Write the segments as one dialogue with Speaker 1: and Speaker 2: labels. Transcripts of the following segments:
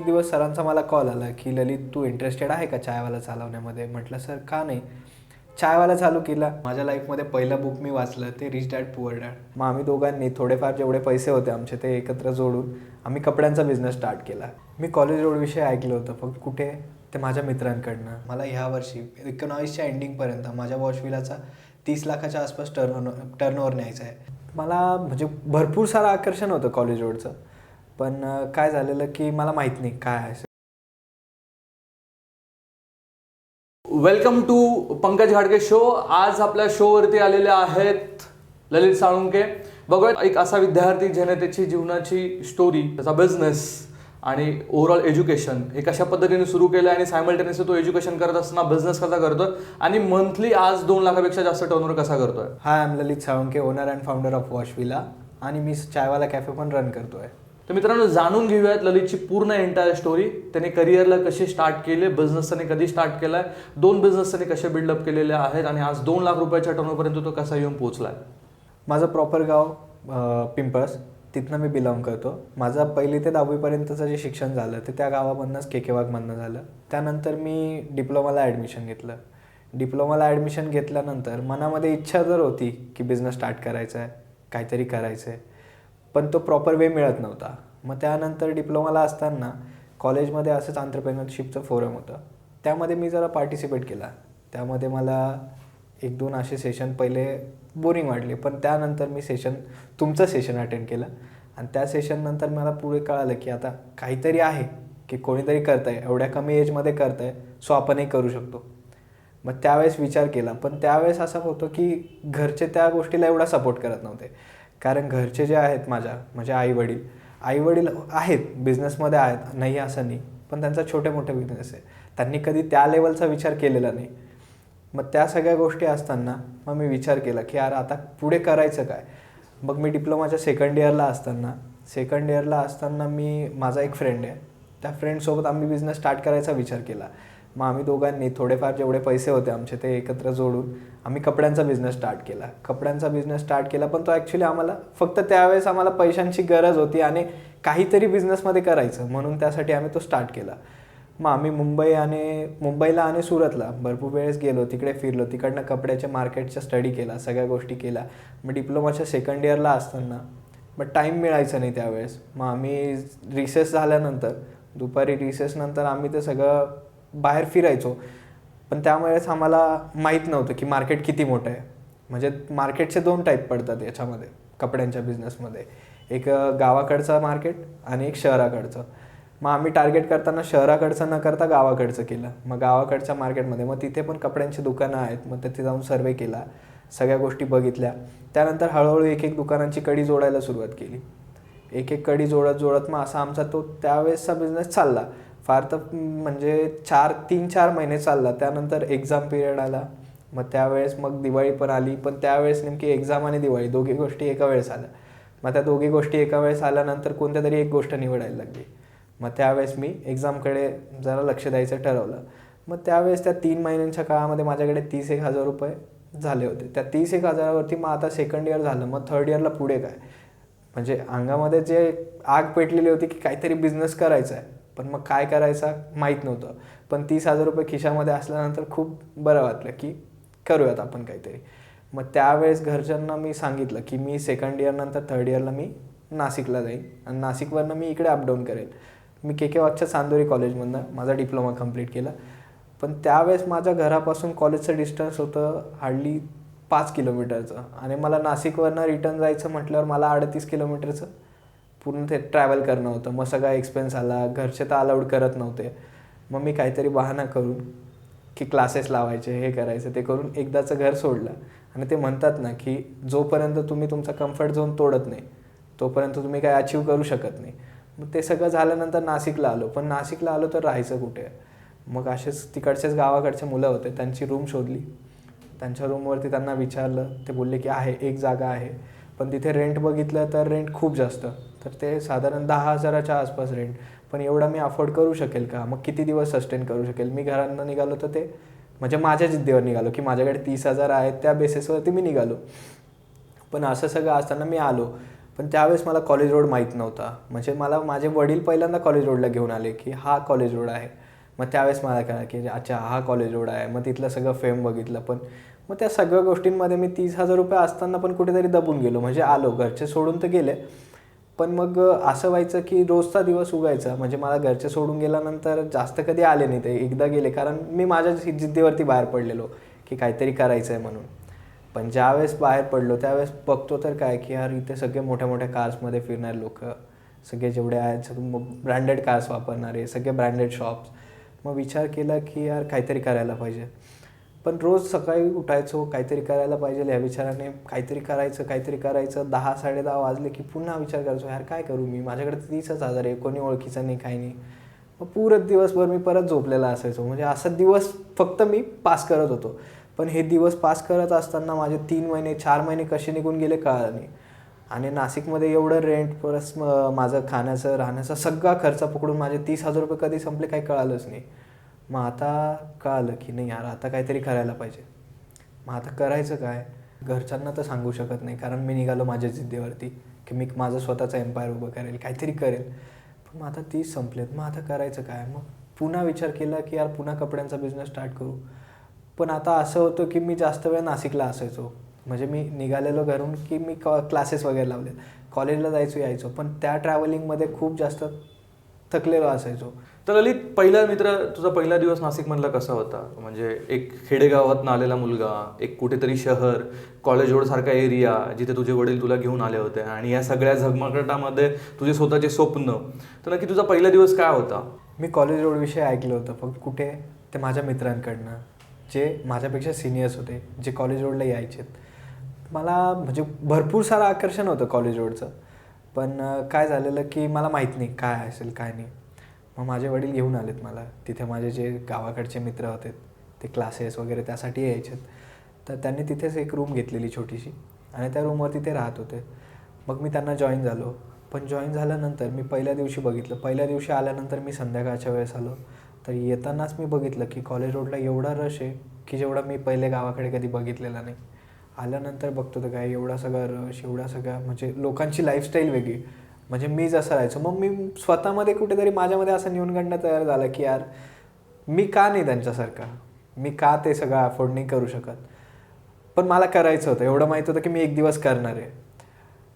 Speaker 1: एक दिवस सरांचा मला कॉल आला की ललित तू इंटरेस्टेड आहे का चायवाला चालवण्यामध्ये? म्हटलं सर का नाही. चायवाला चालू केला. माझ्या लाईफमध्ये पहिलं बुक मी वाचलं ते रिच डॅड पुअर डॅड मग आम्ही दोघांनी थोडेफार जेवढे पैसे होते आमचे ते एकत्र जोडून आम्ही कपड्यांचा बिझनेस स्टार्ट केला. मी कॉलेज रोडविषयी ऐकलं होतं फक्त कुठे? ते माझ्या मित्रांकडनं. मला ह्या वर्षी एकोणावीसच्या एंडिंगपर्यंत माझ्या वॉशविलाचा तीस लाखाच्या आसपास टर्न टर्नओव्हर न्यायचा आहे. मला म्हणजे भरपूर सारं आकर्षण होतं कॉलेज रोडचं पण काय झालेलं की मला माहीत नाही काय आहे.
Speaker 2: वेलकम टू पंकज घाडगे शो आज आपल्या शोवरती आलेले आहेत ललित साळुंके. बघूयात एक असा विद्यार्थी ज्याने त्याची जीवनाची स्टोरी त्याचा बिझनेस आणि ओव्हरऑल एज्युकेशन हे कशा पद्धतीने सुरू केलं आणि सायमल्टेनियसली तो एज्युकेशन करत असताना बिझनेस कसा करतोय आणि मंथली आज दोन लाखापेक्षा जास्त टर्नओव्हर कसा करतोय?
Speaker 1: Hi I am Lalit Salunke owner and founder of Washvilla आणि मी चायवाला कॅफे पण रन करतोय.
Speaker 2: तर मित्रांनो जाणून घेऊयात ललितची पूर्ण एंटायर स्टोरी त्याने करिअरला कशी स्टार्ट केले बिझनेस त्याने कधी स्टार्ट केलाय दोन बिझनेस त्याने कसे बिल्डअप केलेले आहेत आणि आज दोन लाख रुपयाच्या टर्नओव्हरपर्यंत तो कसा येऊन पोहोचलाय?
Speaker 1: माझं प्रॉपर गाव पिंपळस. तिथनं मी बिलॉंग करतो. माझं पहिली ते दहावीपर्यंतचं जे शिक्षण झालं ते त्या गावामधनंच के झालं. त्यानंतर मी डिप्लोमाला ॲडमिशन घेतलं. डिप्लोमाला ॲडमिशन घेतल्यानंतर मनामध्ये इच्छा जर होती की बिझनेस स्टार्ट करायचा आहे काहीतरी करायचं आहे पण तो प्रॉपर वे मिळत नव्हता. मग त्यानंतर डिप्लोमाला असताना कॉलेजमध्ये असंच आंतरप्रेनरशिपचं फोरम होतं. त्यामध्ये मी जरा पार्टिसिपेट केला. त्यामध्ये मला एक दोन असे सेशन पहिले बोरिंग वाटले पण त्यानंतर मी सेशन तुमचं सेशन अटेंड केलं. आणि त्या सेशननंतर मला पुढे कळालं की आता काहीतरी आहे की कोणीतरी करत आहे एवढ्या कमी एजमध्ये करत आहे सो आपणही करू शकतो. मग त्यावेळेस विचार केला. पण त्यावेळेस असं होतं की घरचे त्या गोष्टीला एवढा सपोर्ट करत नव्हते. कारण घरचे जे आहेत माझ्या म्हणजे आई वडील आई वडील आहेत बिझनेसमध्ये आहेत नाही असं नाही पण त्यांचा छोटे मोठे बिझनेस आहे. त्यांनी कधी त्या लेवलचा विचार केलेला नाही. मग त्या सगळ्या गोष्टी असताना मग मी विचार केला की यार आता पुढे करायचं काय? मग मी डिप्लोमाच्या सेकंड इयरला असताना सेकंड इयरला असताना मी माझा एक फ्रेंड आहे. त्या फ्रेंडसोबत आम्ही बिझनेस स्टार्ट करायचा विचार केला. मग आम्ही दोघांनी थोडेफार जेवढे पैसे होते आमचे ते एकत्र जोडून आम्ही कपड्यांचा बिझनेस स्टार्ट केला. कपड्यांचा बिझनेस स्टार्ट केला पण तो ॲक्च्युली आम्हाला फक्त त्यावेळेस आम्हाला पैशांची गरज होती आणि काहीतरी बिझनेसमध्ये करायचं म्हणून त्यासाठी आम्ही तो स्टार्ट केला. मग आम्ही मुंबई आणि मुंबईला आणि सुरतला भरपूर वेळेस गेलो तिकडे फिरलो तिकडनं कपड्याच्या मार्केटचा स्टडी केला सगळ्या गोष्टी केल्या. मग डिप्लोमाच्या सेकंड इयरला असताना मग टाईम मिळायचा नाही त्यावेळेस. मग आम्ही रिसेस झाल्यानंतर दुपारी रिसेसनंतर आम्ही ते सगळं बाहेर फिरायचो. पण त्यामुळेच आम्हाला माहीत नव्हतं की मार्केट किती मोठं आहे. म्हणजे मार्केटचे दोन टाईप पडतात याच्यामध्ये कपड्यांच्या बिझनेसमध्ये एक गावाकडचं मार्केट आणि एक शहराकडचं. मग आम्ही टार्गेट करताना शहराकडचं न करता गावाकडचं केलं. मग गावाकडच्या मार्केटमध्ये मग तिथे पण कपड्यांची दुकानं आहेत. मग तिथे जाऊन सर्वे केला. सगळ्या गोष्टी बघितल्या. त्यानंतर हळूहळू एक एक दुकानांची कडी जोडायला सुरुवात केली. एक एक कडी जोडत जोडत मग असा आमचा तो त्यावेळेसचा बिझनेस चालला. फार तर म्हणजे चार तीन चार महिने चालला. त्यानंतर एक्झाम पिरियड आला. मग त्यावेळेस मग दिवाळी पण आली. पण त्यावेळेस नेमकी एक्झाम आणि दिवाळी दोघी गोष्टी एका वेळेस आल्या. मग त्या दोघी गोष्टी एका वेळेस आल्यानंतर कोणत्या तरी एक गोष्ट निवडायला लागली. मग त्यावेळेस मी एक्झामकडे जरा लक्ष द्यायचं ठरवलं. मग त्यावेळेस त्या तीन महिन्यांच्या काळामध्ये माझ्याकडे तीस एक हजार रुपये झाले होते. त्या तीस एक हजारावरती मग आता सेकंड इयर झालं. मग थर्ड इयरला पुढे काय? म्हणजे अंगामध्ये जे आग पेटलेली होती की काहीतरी बिझनेस करायचा आहे पण मग काय करायचा माहीत नव्हतं. पण तीस हजार रुपये खिशामध्ये असल्यानंतर खूप बरं वाटलं की करूयात आपण काहीतरी. मग त्यावेळेस घरच्यांना मी सांगितलं की मी सेकंड इयरनंतर थर्ड इयरला मी नाशिकला जाईन. आणि नाशिकवरनं मी इकडे अपडाऊन करेन मी के के वागच्या चांदोरी कॉलेजमधनं माझा डिप्लोमा कंप्लीट केला. पण त्यावेळेस माझ्या घरापासून कॉलेजचं डिस्टन्स होतं हार्डली पाच किलोमीटरचं आणि मला नाशिकवरनं रिटर्न जायचं म्हटल्यावर मला अडतीस किलोमीटरचं पूर्ण ते ट्रॅव्हल करणं होतं. मग सगळा एक्सपेन्स आला. घरचे तर अलाउड करत नव्हते. मग मी काहीतरी बहाणा करून की क्लासेस लावायचे हे करायचं ते करून एकदाचं घर सोडलं. आणि ते म्हणतात ना की जोपर्यंत तुम्ही तुमचा कम्फर्ट झोन तोडत नाही तोपर्यंत तुम्ही काय अचीव करू शकत नाही. मग ते सगळं झाल्यानंतर नाशिकला आलो. पण नाशिकला आलो तर राहायचं कुठे? मग असेच तिकडचेच गावाकडचे मुलं होते. त्यांची रूम शोधली. त्यांच्या रूमवरती त्यांना विचारलं. ते बोलले की आहे एक जागा आहे. पण तिथे रेंट बघितलं तर रेंट खूप जास्त. तर ते साधारण दहा हजाराच्या आसपास रेंट पण एवढा मी अफोर्ड करू शकेल का? मग किती दिवस सस्टेन करू शकेल? मी घरांना निघालो तर ते म्हणजे माझ्या जिद्दीवर निघालो की माझ्याकडे तीस हजार आहेत त्या बेसिसवरती मी निघालो. पण असं सगळं असताना मी आलो. पण त्यावेळेस मला कॉलेज रोड माहीत नव्हता. म्हणजे मला माझे वडील पहिल्यांदा कॉलेज रोडला घेऊन आले की हा कॉलेज रोड आहे. मग त्यावेळेस मला कळलं की अच्छा हा कॉलेज रोड आहे. मग तिथलं सगळं फेम बघितलं. पण मग त्या सगळ्या गोष्टींमध्ये मी तीस हजार रुपये असताना पण कुठेतरी दबून गेलो. म्हणजे आलो घरचे सोडून तर गेले. पण मग असं व्हायचं की रोजचा दिवस उगायचा. म्हणजे मला घरचे सोडून गेल्यानंतर जास्त कधी आले नाही ते. एकदा गेले. कारण मी माझ्या जिद्दीवरती बाहेर पडलेलो की काहीतरी करायचं आहे म्हणून. पण ज्यावेळेस बाहेर पडलो त्यावेळेस बघतो तर काय की यार इथे सगळे मोठ्या मोठ्या कार्समध्ये फिरणारे लोक सगळे जेवढे आहेत सगळे ब्रँडेड कार्स वापरणारे सगळे ब्रँडेड शॉप्स मग विचार केला की यार काहीतरी करायला पाहिजे. पण रोज सकाळी उठायचो काहीतरी करायला पाहिजे ह्या विचाराने काहीतरी करायचं काहीतरी करायचं. दहा साडे दहा वाजले की पुन्हा विचार करायचो यार काय करू मी? माझ्याकडे तीसच हजार आहे कोणी ओळखीचं नाही काही नाही. मग पुरत दिवसभर मी परत झोपलेला असायचो. म्हणजे असा दिवस फक्त मी पास करत होतो. पण हे दिवस पास करत असताना माझे तीन महिने चार महिने कसे निघून गेले कळलं नाही. आणि नाशिकमध्ये एवढं रेंट परस माझं खाण्याचं राहण्याचा सगळा खर्च पकडून माझे तीस हजार रुपये कधी संपले काही कळालंच नाही. मग आता कळालं की नाही यार आता काहीतरी करायला पाहिजे. मग आता करायचं काय? घरच्यांना तर सांगू शकत नाही कारण मी निघालो माझ्या जिद्दीवरती की मी माझं स्वतःचं एम्पायर उभं करेल काहीतरी करेल. पण मग आता तीस संपलेत मग आता करायचं काय? मग पुन्हा विचार केला की यार पुन्हा कपड्यांचा बिझनेस स्टार्ट करू. पण आता असं होतं की मी जास्त वेळ नाशिकला असायचो. म्हणजे मी निघालेलो घरून की मी कॉ क्लासेस वगैरे लावले कॉलेजला जायचो यायचो. पण त्या ट्रॅव्हलिंगमध्ये खूप जास्त थकलेलो असायचो.
Speaker 2: तर ललित पहिला मित्र तुझा पहिला दिवस नाशिकमधला कसा होता? म्हणजे एक खेडेगावात आलेला मुलगा एक कुठेतरी शहर कॉलेज रोड सारखा एरिया जिथे तुझे वडील तुला घेऊन आले होते आणि या सगळ्या झगमगटामध्ये तुझे स्वतःचे स्वप्न. तर नक्की तुझा पहिला दिवस काय होता?
Speaker 1: मी कॉलेज रोडविषयी ऐकलं होतं फक्त कुठे ते माझ्या मित्रांकडनं जे माझ्यापेक्षा सिनियर्स होते जे कॉलेज रोडला यायचे. मला म्हणजे भरपूर सारं आकर्षण होतं कॉलेज रोडचं पण काय झालेलं की मला माहीत नाही काय असेल काय नाही. मग माझे वडील घेऊन आलेत मला. तिथे माझे जे गावाकडचे मित्र होते ते क्लासेस वगैरे त्यासाठी यायचेत. तर त्यांनी तिथेच एक रूम घेतलेली छोटीशी आणि त्या रूमवरती ते राहत होते. मग मी त्यांना जॉईन झालो. पण जॉईन झाल्यानंतर मी पहिल्या दिवशी बघितलं. पहिल्या दिवशी आल्यानंतर मी संध्याकाळच्या वेळेस आलो. तर येतानाच मी बघितलं की कॉलेज रोडला एवढा रश आहे की जेवढा मी पहिले गावाकडे कधी बघितलेला नाही. आल्यानंतर बघतो तर काय एवढा सगळा रश एवढा सगळा म्हणजे लोकांची लाईफस्टाईल वेगळी. म्हणजे मी जसं राहायचो मग मी स्वतःमध्ये कुठेतरी माझ्यामध्ये असं न्यूनगंड तयार झालं की यार मी का नाही त्यांच्यासारखा? मी का ते सगळं अफोर्ड नाही करू शकत? पण मला करायचं होतं. एवढं माहीत होतं की मी एक दिवस करणार आहे.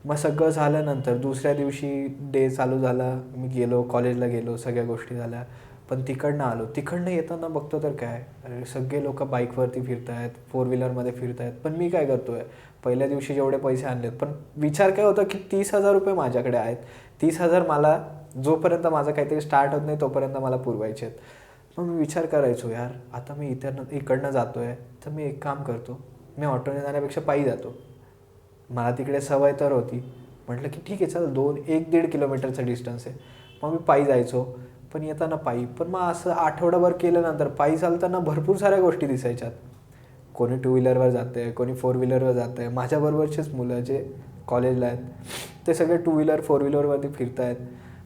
Speaker 1: मग सगळं झाल्यानंतर दुसऱ्या दिवशी डे चालू झाला. मी गेलो कॉलेजला गेलो सगळ्या गोष्टी झाल्या. पण तिकडनं आलो. तिकडनं येताना बघतो तर काय अरे सगळे लोक बाईकवरती फिरत आहेत फोर व्हीलरमध्ये फिरत आहेत पण मी काय करतो आहे पहिल्या दिवशी जेवढे पैसे आणलेत पण विचार काय होता की तीस हजार रुपये माझ्याकडे आहेत. तीस हजार मला जोपर्यंत माझं काहीतरी स्टार्ट होत नाही तोपर्यंत मला पुरवायचे आहेत. मग मी विचार करायचो यार आता मी इथं इकडनं आहे तर मी एक काम करतो. मी ऑटोने जाण्यापेक्षा पायी जातो. मला तिकडे सवय तर होती. म्हटलं की ठीक आहे चल दोन एक दीड किलोमीटरचं डिस्टन्स आहे. मग मी पायी जायचो. पण येताना पायी. पण मग असं आठवडाभर केल्यानंतर पायी चालताना भरपूर साऱ्या गोष्टी दिसायच्यात. कोणी टू व्हीलरवर जात आहे कोणी फोर व्हीलरवर जातं आहे माझ्याबरोबरचेच मुलं जे कॉलेजला आहेत ते सगळे टू व्हीलर फोर व्हीलरवरती फिरत आहेत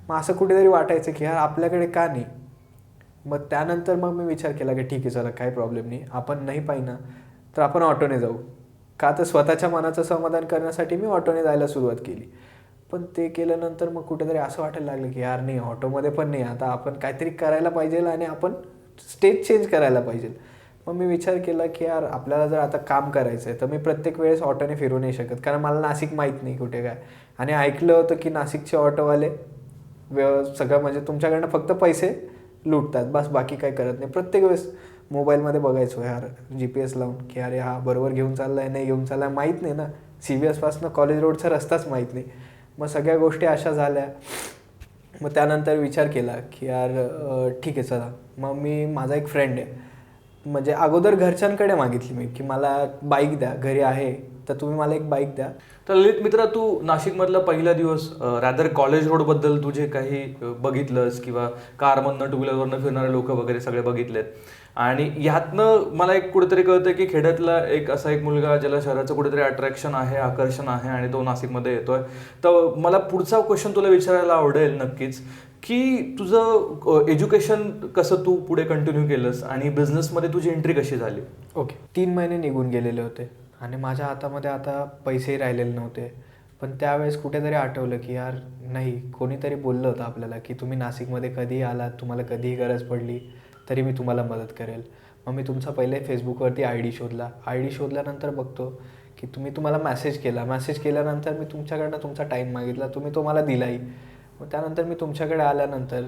Speaker 1: मग असं कुठेतरी वाटायचं की यार आपल्याकडे का नाही? मग त्यानंतर मग मी विचार केला की ठीक आहे चला काही प्रॉब्लेम नाही. आपण नाही पाहिना तर आपण ऑटोने जाऊ. का तर स्वतःच्या मनाचं समाधान करण्यासाठी मी ऑटोने जायला सुरुवात केली. पण ते केल्यानंतर मग कुठेतरी असं वाटायला लागलं की यार नाही ऑटोमध्ये पण नाही. आता आपण काहीतरी करायला पाहिजे आणि आपण स्टेज चेंज करायला पाहिजे. मग मी विचार केला की यार आपल्याला जर आता काम करायचं आहे तर मी प्रत्येक वेळेस ऑटोने फिरू नाही शकत. कारण मला नाशिक माहीत नाही कुठे काय. आणि ऐकलं होतं की नाशिकचे ऑटोवाले व्यव सगळं म्हणजे तुमच्याकडनं फक्त पैसे लुटतात. बस बाकी काय करत नाही. प्रत्येक वेळेस मोबाईलमध्ये बघायचो यार जी पी एस लावून की अरे हा बरोबर घेऊन चाललाय नाही घेऊन चाललाय माहीत नाही ना. सी बी एसपासनं कॉलेज रोडचा रस्ताच माहीत नाही. मग सगळ्या गोष्टी अशा झाल्या. मग त्यानंतर विचार केला की यार ठीक आहे चला. मग मी माझा एक फ्रेंड आहे. म्हणजे अगोदर घरच्यांकडे मागितली मी की मला बाईक द्या घरी आहे तर तुम्ही मला एक बाईक द्या.
Speaker 2: तर ललित मित्र तू नाशिकमधला पहिला दिवस रॅदर कॉलेज रोडबद्दल तुझे काही बघितलंस किंवा कारमधनं टू व्हीलरवरनं फिरणारे लोक वगैरे सगळे बघितलेत. आणि ह्यातनं मला एक कुठेतरी कळतं की खेड्यातला एक असा एक मुलगा ज्याला शहराचं कुठेतरी अट्रॅक्शन आहे आकर्षण आहे आणि तो नाशिकमध्ये येतोय. तर मला पुढचा क्वेश्चन तुला विचारायला आवडेल नक्कीच की तुझं एज्युकेशन कसं तू पुढे कंटिन्यू केलंस आणि बिझनेसमध्ये तुझी एंट्री कशी झाली?
Speaker 1: ओके. तीन महिने निघून गेलेले होते आणि माझ्या हातामध्ये आता पैसेही राहिलेले नव्हते. पण त्यावेळेस कुठेतरी आठवलं की यार नाही कोणीतरी बोललं होतं आपल्याला की तुम्ही नाशिकमध्ये कधीही आलात तुम्हाला कधीही गरज पडली. तरी मी तुम्हाला मदत करेल. मग मी तुमचा पहिले फेसबुकवरती आय डी शोधला. आय डी शोधल्यानंतर बघतो की तुम्ही तुम्हाला मॅसेज केला. मॅसेज केल्यानंतर मी तुमच्याकडनं तुमचा टाईम मागितला. तुम्ही तो मला दिलाही. मग त्यानंतर मी तुमच्याकडे आल्यानंतर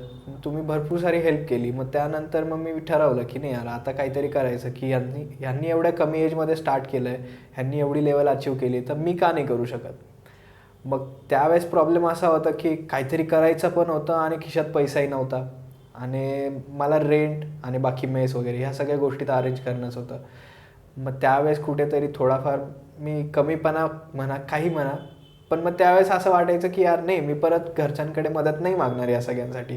Speaker 1: तुम्ही भरपूर सारी हेल्प केली. मग त्यानंतर मग मी ठरवलं की नाही यार आता काहीतरी करायचं की यांनी ह्यांनी एवढ्या कमी एजमध्ये स्टार्ट केलं आहे ह्यांनी एवढी लेवल अचीव केली तर मी का नाही करू शकत? मग त्यावेळेस प्रॉब्लेम असा होता की काहीतरी करायचं पण होतं आणि खिशात पैसाही नव्हता. आणि मला रेंट आणि बाकी मेस वगैरे ह्या सगळ्या गोष्टी तर अरेंज करणंच होतं. मग त्यावेळेस कुठेतरी थोडाफार मी कमीपणा म्हणा काही म्हणा पण मग त्यावेळेस असं वाटायचं की यार नाही मी परत घरच्यांकडे मदत नाही मागणार या सगळ्यांसाठी.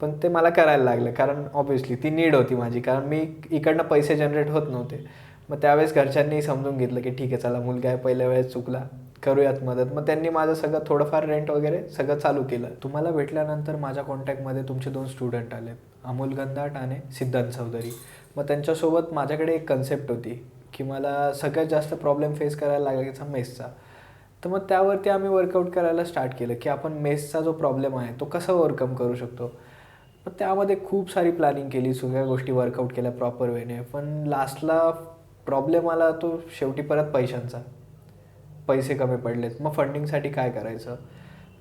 Speaker 1: पण ते मला करायला लागलं कारण ऑब्व्हियसली ती नीड होती माझी कारण मी इकडनं पैसे जनरेट होत नव्हते. मग त्यावेळेस घरच्यांनी समजून घेतलं की ठीक आहे चला मुलगा आहे पहिल्या वेळेस चुकला. करूयात मदत. मग त्यांनी माझं सगळं थोडंफार रेंट वगैरे सगळं चालू केलं. तुम्हाला भेटल्यानंतर माझ्या कॉन्टॅक्टमध्ये तुमचे दोन स्टुडंट आले अमोल गंधाट आणि सिद्धांत चौधरी. मग त्यांच्यासोबत माझ्याकडे एक कन्सेप्ट होती की मला सगळ्यात जास्त प्रॉब्लेम फेस करायला लागायचा मेसचा. तर मग त्यावरती आम्ही वर्कआउट करायला स्टार्ट केलं की आपण मेसचा जो प्रॉब्लेम आहे तो कसा ओव्हरकम करू शकतो? मग त्यामध्ये खूप सारी प्लॅनिंग केली सगळ्या गोष्टी वर्कआउट केल्या प्रॉपर वेने पण लास्टला प्रॉब्लेम आला तो शेवटी परत पैशांचा. पैसे कमी पडलेत. मग फंडिंगसाठी काय करायचं?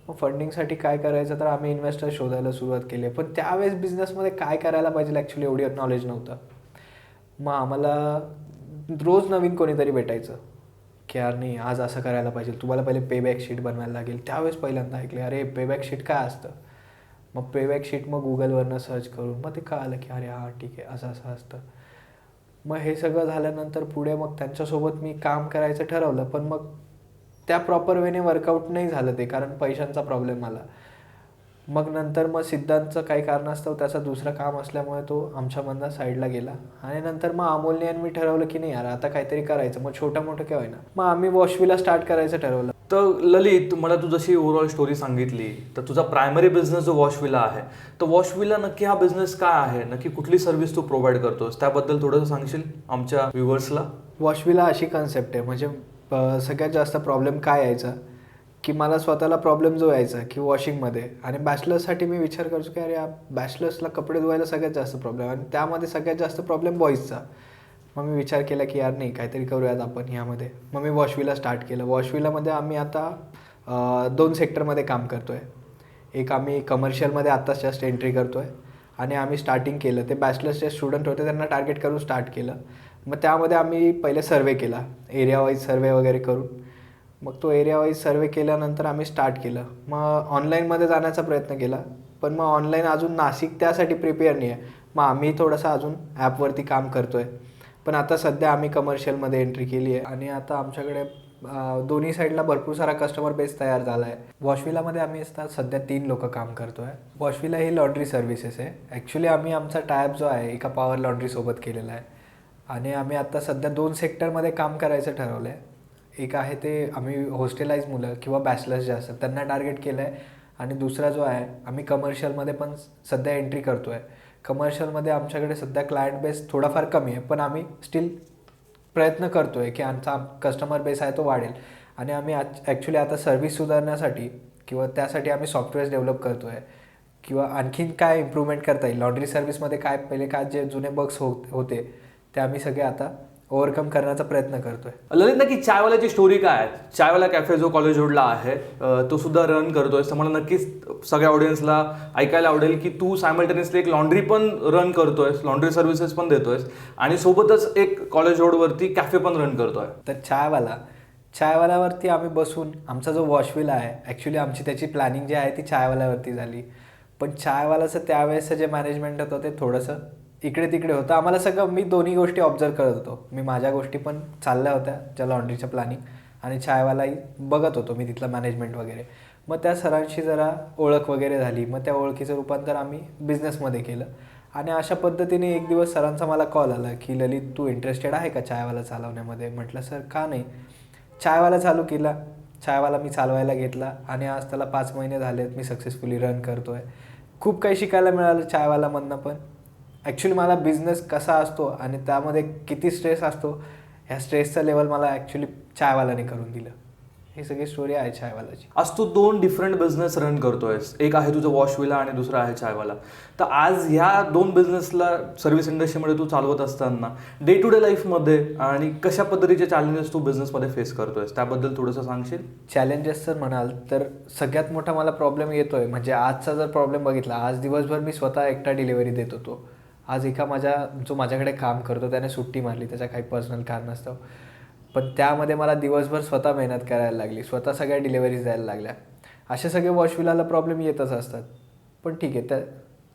Speaker 1: मग फंडिंगसाठी काय करायचं तर आम्ही इन्व्हेस्टर शोधायला सुरुवात केली. पण त्यावेळेस बिझनेसमध्ये काय करायला पाहिजे ॲक्च्युली एवढी नॉलेज नव्हतं. मग आम्हाला रोज नवीन कोणीतरी भेटायचं. की यार नाही आज असं करायला पाहिजे. तुम्हाला पहिले पेबॅक शीट बनवायला लागेल. त्यावेळेस पहिल्यांदा ऐकले अरे पेबॅक शीट काय असतं? मग पेबॅक शीट मग गुगलवरनं सर्च करून मग ते कळालं की अरे हां ठीक आहे असं असं असतं. मग हे सगळं झाल्यानंतर पुढे मग त्यांच्यासोबत मी काम करायचं ठरवलं. पण मग त्या प्रॉपर वेने वर्कआउट नाही झालं ते कारण पैशांचा प्रॉब्लेम आला. मग नंतर मग सिद्धांतचं काही कारणास्तव त्याचं दुसरं काम असल्यामुळे तो आमच्यामधनं साईडला गेला. आणि नंतर मग अमोलने आणि मी ठरवलं की नाही यार आता काहीतरी करायचं मग छोटं मोठं काय ना मग आम्ही वॉशवीला स्टार्ट करायचं ठरवलं.
Speaker 2: तर ललित मला तू जशी ओव्हरऑल स्टोरी सांगितली तर तुझा प्रायमरी बिझनेस जो वॉशविला आहे तर वॉशविला नक्की हा बिझनेस काय आहे? नक्की कुठली सर्व्हिस तू प्रोव्हाइड करतोस? त्याबद्दल थोडंसं सांगशील आमच्या व्ह्युअर्सला
Speaker 1: वॉशवीला अशी कन्सेप्ट आहे म्हणजे सगळ्यात जास्त प्रॉब्लेम काय यायचा? की मला स्वतःला प्रॉब्लेम जो यायचा की वॉशिंगमध्ये आणि बॅचलर्ससाठी मी विचार करतो की अरे या बॅचलर्सला कपडे धुवायला सगळ्यात जास्त प्रॉब्लेम आणि त्यामध्ये सगळ्यात जास्त प्रॉब्लेम बॉईजचा मग मी विचार केला की यार नाही काहीतरी करूयात आपण ह्यामध्ये मग मी वॉशविला स्टार्ट केलं. वॉशविलामध्ये आम्ही आता दोन सेक्टरमध्ये काम करतो आहे एक आम्ही कमर्शियलमध्ये आत्ताच जास्त एंट्री करतो आहे आणि आम्ही स्टार्टिंग केलं. ते बॅचलर्सचे स्टुडंट होते त्यांना टार्गेट करून स्टार्ट केलं. मग त्यामध्ये आम्ही पहिले सर्वे केला. एरिया वाईज सर्वे वगैरे करून. मग तो एरिया वाईज सर्वे केल्यानंतर आम्ही स्टार्ट केलं. मग ऑनलाईनमध्ये जाण्याचा प्रयत्न केला. पण मग ऑनलाईन अजून नाशिक त्यासाठी प्रिपेअर नाही आहे मग आम्ही थोडंसं अजून ॲपवरती काम करतो आहे पण आता सध्या आम्ही कमर्शियलमध्ये एंट्री केली आहे. आणि आता आमच्याकडे दोन्ही साईडला भरपूर सारा कस्टमर बेस तयार झाला आहे वॉशविलामध्ये आम्ही आता सध्या तीन लोक काम करतो आहे वॉशविला ही लॉन्ड्री सर्व्हिसेस आहे. ॲक्च्युली आम्ही आमचा टायप जो आहे एका पॉवर लॉन्ड्रीसोबत केलेला आहे. आणि आम्ही आता सध्या दोन सेक्टरमध्ये काम करायचं ठरवलं आहे एक आहे ते आम्ही हॉस्टेलाइज मुलं किंवा बॅचलर्स जे असतात त्यांना टार्गेट केलं आहे आणि दुसरा जो आहे आम्ही कमर्शियलमध्ये पण सध्या एंट्री करतो आहे कमर्शियलमध्ये आमच्याकडे सध्या क्लायंट बेस थोडाफार कमी आहे पण आम्ही स्टील प्रयत्न करतो आहे की आमचा कस्टमर बेस आहे तो वाढेल. आणि आम्ही ॲक्च्युली आता सर्व्हिस सुधारण्यासाठी किंवा त्यासाठी आम्ही सॉफ्टवेअर्स डेव्हलप करतो आहे किंवा आणखीन काय इम्प्रूव्हमेंट करता येईल? लॉन्ड्री सर्व्हिसमध्ये काय पहिले काय जे जुने बग्स हो होते ते आम्ही सगळे आता ओव्हरकम करण्याचा प्रयत्न करतो आहे
Speaker 2: ललित नक्की चायवाल्याची स्टोरी काय आहे? चायवाला कॅफे जो कॉलेज रोडला आहे अं, तो सुद्धा रन करतोय. तर मला नक्कीच सगळ्या ऑडियन्सला ऐकायला आवडेल की तू सायमल्टेनियसली एक लॉन्ड्री पण रन करतोयस लॉन्ड्री सर्व्हिसेस पण देतोयस आणि सोबतच एक कॉलेज रोडवरती कॅफे पण रन करतोय.
Speaker 1: तर चायवाला चायवाल्यावरती आम्ही बसून आमचा जो वॉशविला आहे ॲक्च्युली आमची त्याची प्लॅनिंग जी आहे ती चायवाल्यावरती झाली. पण चायवाल्याचं त्यावेळेसचं जे मॅनेजमेंट होतं ते थोडंसं इकडे तिकडे होतं. आम्हाला सगळं मी दोन्ही गोष्टी ऑब्झर्व करत होतो. मी माझ्या गोष्टी पण चालल्या होत्या ज्या लॉन्ड्रीच्या प्लॅनिंग आणि चायवालाही बघत होतो मी तिथलं मॅनेजमेंट वगैरे. मग त्या सरांशी जरा ओळख वगैरे झाली. मग त्या ओळखीचं रूपांतर आम्ही बिझनेसमध्ये केलं. आणि अशा पद्धतीने एक दिवस सरांचा मला कॉल आला की ललित तू इंटरेस्टेड आहे का चायवाला चालवण्यामध्ये? म्हटलं सर का नाही. चायवाला चालू केला. चायवाला मी चालवायला घेतला. आणि आज त्याला पाच महिने झालेत मी सक्सेसफुली रन करतो आहे खूप काही शिकायला मिळालं चायवालामधनं पण. ॲक्च्युली मला बिझनेस कसा असतो आणि त्यामध्ये किती स्ट्रेस असतो ह्या स्ट्रेसचा लेवल मला ॲक्च्युली चायवालाने करून दिलं. ही सगळी स्टोरी आहे चायवालाची.
Speaker 2: आज तू दोन डिफरंट बिझनेस रन करतोयस. एक आहे तुझं वॉशविला आणि दुसरा आहे चायवाला. तर आज ह्या दोन बिझनेसला सर्व्हिस इंडस्ट्रीमध्ये तू चालवत असताना डे टू डे लाईफमध्ये आणि कशा पद्धतीचे चॅलेंजेस तू बिझनेसमध्ये फेस करतोयस? त्याबद्दल थोडंसं सांगशील?
Speaker 1: चॅलेंजेस जर म्हणाल तर सगळ्यात मोठा मला प्रॉब्लेम येतोय. म्हणजे आजचा जर प्रॉब्लेम बघितला आज दिवसभर मी स्वतः एकटा डिलिव्हरी देत होतो. आज एका माझ्या जो माझ्याकडे काम करतो त्याने सुट्टी मारली त्याच्या काही पर्सनल कारण असतं पण त्यामध्ये मला दिवसभर स्वतः मेहनत करायला लागली स्वतः सगळ्या डिलिव्हरीज द्यायला लागल्या. असे सगळे वॉशविलाला प्रॉब्लेम येतच असतात. पण ठीक आहे त्या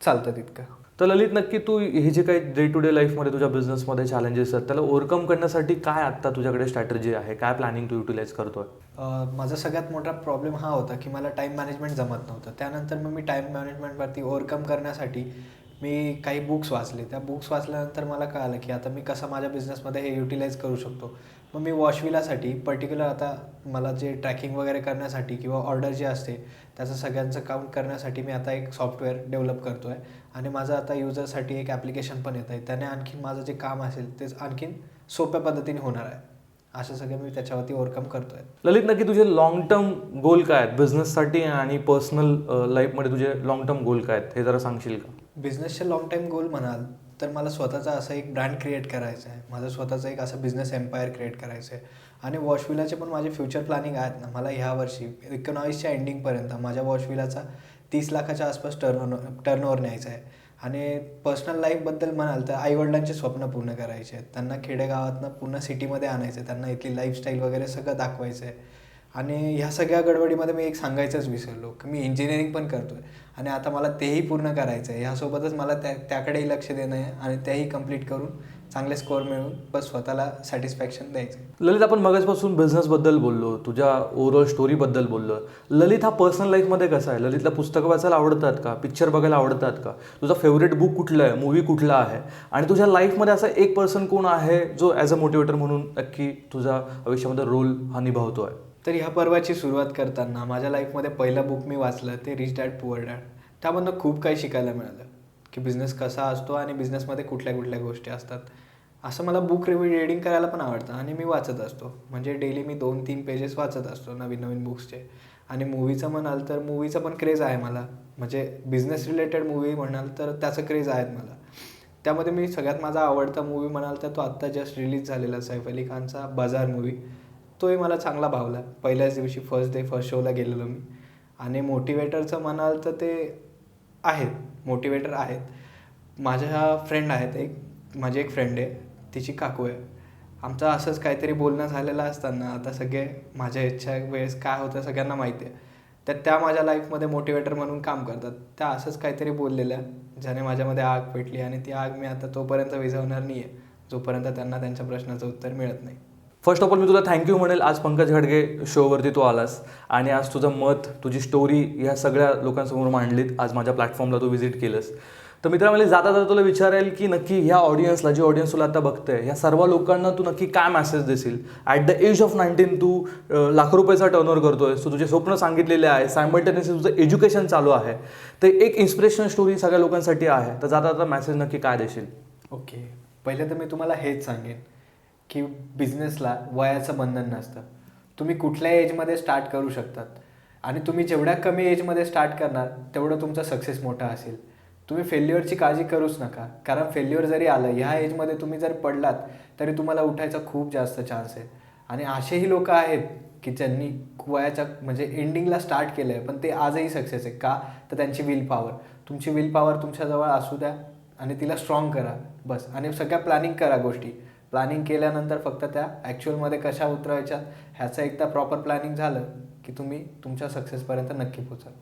Speaker 1: चालतं तितकं.
Speaker 2: तर ललित नक्की तू हे जे काही डे टू डे लाईफमध्ये तुझ्या बिझनेसमध्ये चॅलेंजेस आहेत त्याला ओव्हरकम करण्यासाठी काय आत्ता तुझ्याकडे स्ट्रॅटजी आहे? काय प्लॅनिंग तू युटिलाइज करतोय?
Speaker 1: अं, माझा सगळ्यात मोठा प्रॉब्लेम हा होता की मला टाईम मॅनेजमेंट जमत नव्हतं. त्यानंतर मग मी टाईम मॅनेजमेंटवरती ओव्हरकम करण्यासाठी मी काही बुक्स वाचले. त्या बुक्स वाचल्यानंतर मला कळालं की आता मी कसं माझ्या बिझनेसमध्ये हे युटिलाइज करू शकतो. मग मी वॉशविलासाठी पर्टिक्युलर आता मला जे ट्रॅकिंग वगैरे करण्यासाठी किंवा ऑर्डर जे असते त्याचं सगळ्यांचं काउंट करण्यासाठी मी आता एक सॉफ्टवेअर डेव्हलप करतो आहे आणि माझं आता युजरसाठी एक ॲप्लिकेशन पण येत आहे त्याने आणखीन माझं जे काम असेल ते आणखीन सोप्या पद्धतीने होणार आहे. असं सगळं मी त्याच्यावरती ओव्हरकम करतोय.
Speaker 2: ललित नक्की तुझे लॉंग टर्म गोल काय आहेत? बिझनेससाठी आणि पर्सनल लाईफमध्ये तुझे लॉंग टर्म गोल काय आहेत? हे जरा सांगशील का?
Speaker 1: बिझनेसचे लॉंग टाईम गोल म्हणाल तर मला स्वतःचा असा एक ब्रँड क्रिएट करायचं आहे. माझं स्वतःचा एक असा बिझनेस एम्पायर क्रिएट करायचं आहे. आणि वॉशविलाचे पण माझे फ्युचर प्लॅनिंग आहेत ना. मला ह्या वर्षी एकोणावीसच्या एंडिंगपर्यंत माझ्या वॉशविलाचा तीस लाखाच्या आसपास टर्न टर्नओव्हर न्यायचा आहे. आणि पर्सनल लाईफबद्दल म्हणाल तर आईवडिलांचे स्वप्न पूर्ण करायचे आहेत. त्यांना खेडेगावातनं पूर्ण सिटीमध्ये आणायचं आहे. त्यांना इथली लाईफस्टाईल वगैरे सगळं दाखवायचं आहे. आणि ह्या सगळ्या गडबडीमध्ये मी एक सांगायचंच विसरलो. की मी इंजिनिअरिंग पण करतो आहे आणि आता मला तेही पूर्ण करायचं आहे. ह्यासोबतच मला त्या त्याकडेही लक्ष देणं आहे आणि त्याही कंप्लीट करून चांगले स्कोअर मिळवून बस स्वतःला सॅटिस्फॅक्शन द्यायचं
Speaker 2: ललित आपण मगजपासून बिझनेसबद्दल बोललो तुझ्या ओव्हरऑल स्टोरीबद्दल बोललो. ललित हा पर्सनल लाईफमध्ये कसा आहे? ललितला पुस्तकं वाचायला आवडतात का? पिक्चर बघायला आवडतात का? तुझा फेवरेट बुक कुठलं आहे? मूवी कुठला आहे? आणि तुझ्या लाईफमध्ये असा एक पर्सन कोण आहे जो ॲज अ मोटिवेटर म्हणून नक्की तुझ्या आयुष्यामध्ये रोल हा निभावतो आहे
Speaker 1: तर ह्या पर्वाची सुरुवात करताना माझ्या लाईफमध्ये पहिलं बुक मी वाचलं ते रिच डॅड पुअर डॅड त्यामधनं खूप काही शिकायला मिळालं की बिझनेस कसा असतो आणि बिझनेसमध्ये कुठल्या कुठल्या गोष्टी असतात. असं मला बुक रिडिंग करायला पण आवडतं आणि मी वाचत असतो. म्हणजे डेली मी दोन तीन पेजेस वाचत असतो नवीन नवीन बुक्सचे आणि मूवीचं म्हणाल तर मूवीचं पण क्रेज आहे मला. म्हणजे बिझनेस रिलेटेड मूवी म्हणाल तर त्याचं क्रेज आहेत मला. त्यामध्ये मी सगळ्यात माझा आवडता मूवी म्हणाल तर तो आत्ता जस्ट रिलीज झालेला सैफ अली खानचा बाजार मूवी तोही मला चांगला भावला. पहिल्याच दिवशी फर्स्ट डे फर्स्ट शोला गेलेलो मी. आणि मोटिवेटरचं म्हणाल तर ते आहेत. मोटिवेटर आहेत. माझ्या फ्रेंड आहेत. एक माझी एक फ्रेंड आहे. तिची काकू आहे. आमचं असंच काहीतरी बोलणं झालेलं असताना आता सगळे माझ्या इच्छा वेळेस काय होतं सगळ्यांना माहिती आहे. तर त्या माझ्या लाईफमध्ये मोटिवेटर म्हणून काम करतात. त्या असंच काहीतरी बोललेल्या. ज्याने माझ्यामध्ये आग पेटली आणि ती आग मी आता तोपर्यंत विझवणार नाही आहे जोपर्यंत त्यांना त्यांच्या प्रश्नाचं उत्तर मिळत नाही.
Speaker 2: फर्स्ट ऑफ ऑल मी तुला थँक्यू म्हणेल. आज पंकज घडगे शोवरती तू आलास. आणि आज तुझं मत तुझी स्टोरी ह्या सगळ्या लोकांसमोर मांडलीत. आज माझ्या प्लॅटफॉर्मला तू व्हिजिट केलंस. तर मित्रांनो जाता जाता तुला विचारेल की नक्की ह्या ऑडियन्सला जी ऑडियन्स तुला आता बघते ह्या सर्व लोकांना तू नक्की काय मेसेज देशील? At the age of nineteen तू लाख लाखो रुपयाचा टर्नओव्हर करतोय. तू तुझे स्वप्न सांगितलेले आहे. सायमल्टेनियसली तुझं एज्युकेशन चालू आहे. ते एक इन्स्पिरेशनल स्टोरी सगळ्या लोकांसाठी आहे. तर जाता जाता मेसेज नक्की काय देशील?
Speaker 1: ओके पहिले तर मी तुम्हाला हेच सांगेन. की बिझनेसला वयाचं बंधन नसतं. तुम्ही कुठल्या एजमध्ये स्टार्ट करू शकतात. आणि तुम्ही जेवढ्या कमी एजमध्ये स्टार्ट करणार तेवढं तुमचा सक्सेस मोठा असेल. तुम्ही फेल्युअरची काळजी करूच नका. कारण फेल्युअर जरी आलं ह्या एजमध्ये तुम्ही जर पडलात तरी तुम्हाला उठायचा खूप जास्त चान्स आहे. आणि असेही लोक आहेत की ज्यांनी वयाच्या म्हणजे एंडिंगला स्टार्ट केलं आहे पण ते आजही सक्सेस आहे. का? तर त्यांची विल पॉवर तुमची विल पॉवर तुमच्याजवळ असू द्या आणि तिला स्ट्रॉंग करा. बस. आणि सगळ्या प्लॅनिंग करा गोष्टी. प्लॅनिंग केल्यानंतर फक्त त्या ॲक्च्युअलमध्ये कशा उतरायच्या ह्याचं एकदा प्रॉपर प्लॅनिंग झालं की तुम्ही तुमच्या सक्सेसपर्यंत नक्की पोचाल